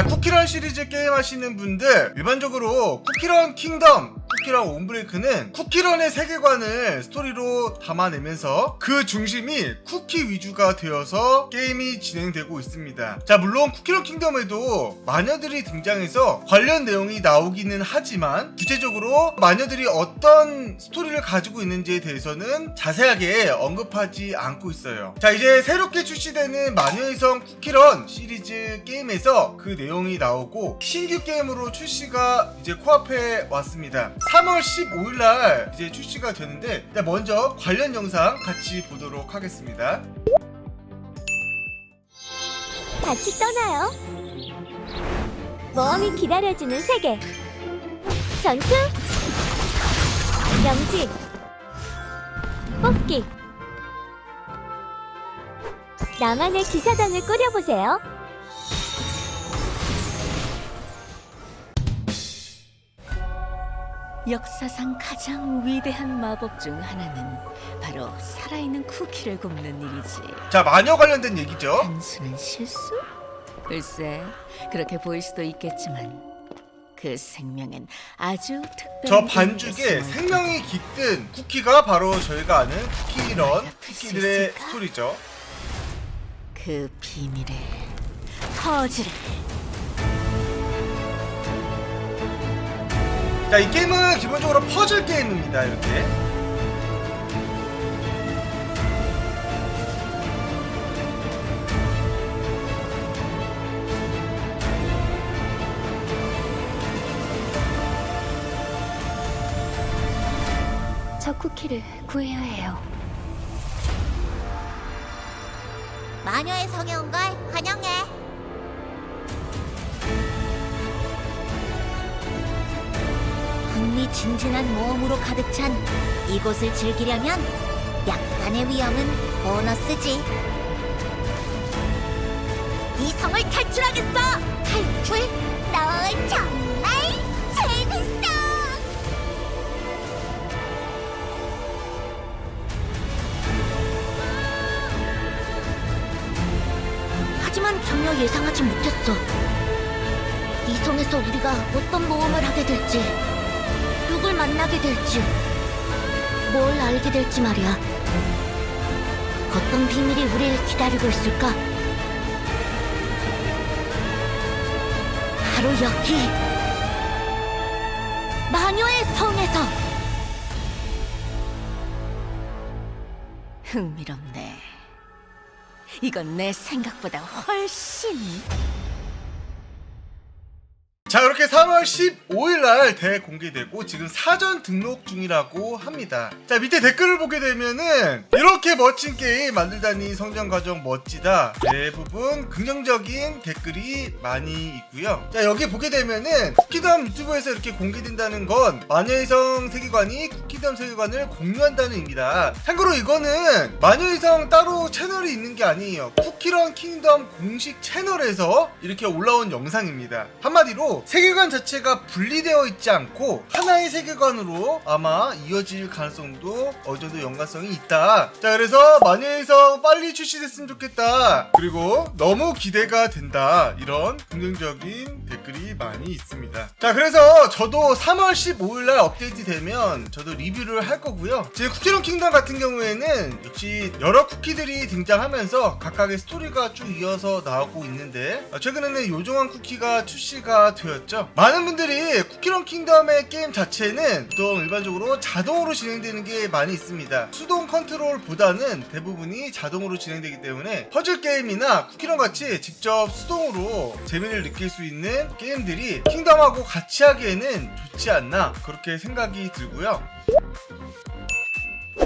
자 쿠키런 시리즈 게임 하시는 분들 일반적으로 쿠키런 킹덤 쿠키런 온브레이크는 쿠키런의 세계관을 스토리로 담아내면서 그 중심이 쿠키 위주가 되어서 게임이 진행되고 있습니다. 자 물론 쿠키런 킹덤에도 마녀들이 등장해서 관련 내용이 나오기는 하지만 구체적으로 마녀들이 어떤 스토리를 가지고 있는지에 대해서는 자세하게 언급하지 않고 있어요. 자 이제 새롭게 출시되는 마녀의 성 쿠키런 시리즈 게임에서 그 내용이 나오고 신규 게임으로 출시가 이제 코앞에 왔습니다. 3월 15일 날 이제 출시가 되는데 먼저 관련 영상 같이 보도록 하겠습니다. 같이 떠나요. 모험이 기다려주는 세계. 전투. 명직. 뽑기. 나만의 기사단을 꾸려보세요. 역사상 가장 위대한 마법 중 하나는 바로 살아있는 쿠키를 굽는 일이지. 자 마녀 관련된 얘기죠. 단순한 실수? 글쎄, 그렇게 보일 수도 있겠지만 그 생명엔 아주 특별한 저 의미가 반죽에 숨어 생명이 깃든 쿠키가 바로 저희가 아는 쿠키런 쿠키들의? 스토리죠. 그 비밀을 터지를 자, 이 게임은 기본적으로 퍼즐 게임입니다. 이렇게. 저 쿠키를 구해야 해요. 마녀의 성에 온 걸 환영해. 흥미진진한 모험으로 가득 찬 이곳을 즐기려면 약간의 위험은 보너스지. 이 성을 탈출하겠어. 탈출? 너 정말 재밌어. 하지만 전혀 예상하지 못했어. 이 성에서 우리가 어떤 모험을 하게 될지, 누굴 만나게 될지, 뭘 알게 될지 말이야. 어떤 비밀이 우리를 기다리고 있을까? 바로 여기! 마녀의 성에서! 흥미롭네. 이건 내 생각보다 훨씬 자, 이렇게 3월 15일 날 대공개되고 지금 사전 등록 중이라고 합니다. 자, 밑에 댓글을 보게 되면은 이렇게 멋진 게임 만들다니 성장 과정 멋지다. 대부분 긍정적인 댓글이 많이 있고요. 자, 여기 보게 되면은 쿠키덤 유튜브에서 이렇게 공개된다는 건 마녀의 성 세계관이 쿠키덤 세계관을 공유한다는 의미다. 참고로 이거는 마녀의 성 따로 채널이 있는 게 아니에요. 쿠키런 킹덤 공식 채널에서 이렇게 올라온 영상입니다. 한마디로 세계관 자체가 분리되어 있지 않고 하나의 세계관으로 아마 이어질 가능성도 어느 정도 연관성이 있다. 자, 그래서 마녀의 성 빨리 출시됐으면 좋겠다. 그리고 너무 기대가 된다. 이런 긍정적인 댓글이 많 이 있습니다. 자, 그래서 저도 3월 15일날 업데이트 되면 저도 리뷰를 할 거고요. 제 쿠키런 킹덤 같은 경우에는 역시 여러 쿠키들이 등장하면서 각각의 스토리가 쭉 이어서 나오고 있는데 아, 최근에는 요정한 쿠키가 출시가 되었죠. 많은 분들이 쿠키런 킹덤의 게임 자체는 보통 일반적으로 자동으로 진행되는 게 많이 있습니다. 수동 컨트롤보다는 대부분이 자동으로 진행되기 때문에 퍼즐 게임이나 쿠키런 같이 직접 수동으로 재미를 느낄 수 있는 게임들이 킹덤하고 같이 하기에는 좋지 않나 그렇게 생각이 들고요.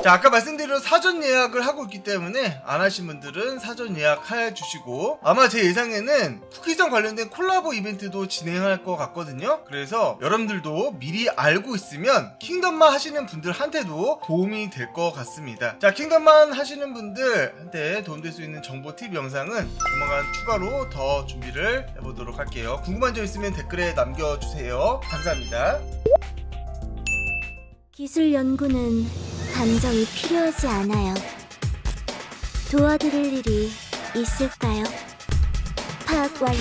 자 아까 말씀드린 사전 예약을 하고 있기 때문에 안 하신 분들은 사전 예약해 주시고 아마 제 예상에는 쿠키성 관련된 콜라보 이벤트도 진행할 것 같거든요. 그래서 여러분들도 미리 알고 있으면 킹덤만 하시는 분들한테도 도움이 될 것 같습니다. 자 킹덤만 하시는 분들한테 도움될 수 있는 정보 팁 영상은 조만간 추가로 더 준비를 해보도록 할게요. 궁금한 점 있으면 댓글에 남겨주세요. 감사합니다. 기술 연구는 감정이 필요하지 않아요. 도와드릴 일이 있을까요? 파악 완료.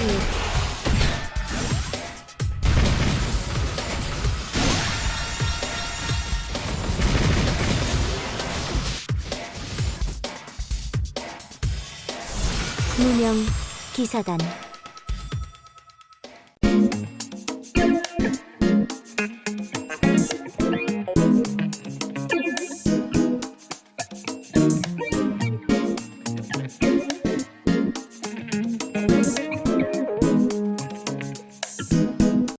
무명 기사단